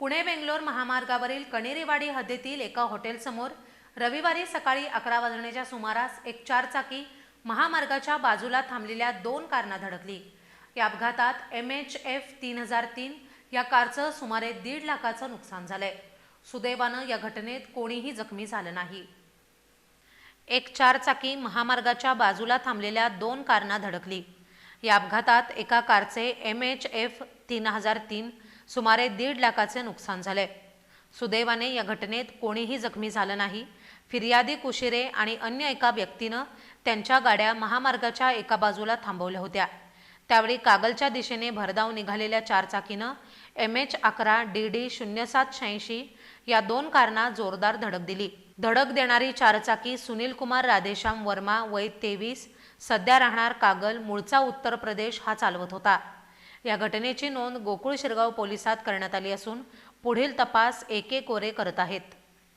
पुणे बेंगलोर महामार्गावरील कणेरीवाडी हद्दीतील एका हॉटेलसमोर रविवारी सकाळी अकरा वाजण्याच्या सुमारास एक चारचाकी महामार्गाच्या बाजूला थांबलेल्या दोन कारना धडकली. या अपघातात एम एच एफ तीन हजार तीन या कारचं सुमारे दीड लाखाचं नुकसान झालंय. सुदैवानं या घटनेत कोणीही जखमी झालं नाही. एक चारचाकी महामार्गाच्या बाजूला थांबलेल्या दोन कारना धडकली. या अपघातात एका कारचे एम एच एफ तीन हजार तीन सुमारे दीड लाखाचे नुकसान झाले. सुदैवाने या घटनेत कोणीही जखमी झालं नाही. फिर्यादी कुशिरे आणि अन्य एका व्यक्तीनं त्यांच्या गाड्या महामार्गाच्या एका बाजूला थांबवल्या होत्या. त्यावेळी कागलच्या दिशेने भरधाव निघालेल्या चारचाकीनं एम एच अकरा डी डी शून्य सात शहाऐंशी या दोन कारना जोरदार धडक दिली. धडक देणारी चारचाकी सुनील कुमार राधेश्याम वर्मा वय तेवीस सध्या राहणार कागल मूळचा उत्तर प्रदेश हा चालवत होता. या घटनेची नोंद गोकुळ शिरगाव पोलिसात करण्यात आली असून पुढील तपास एके कोरे करत आहेत.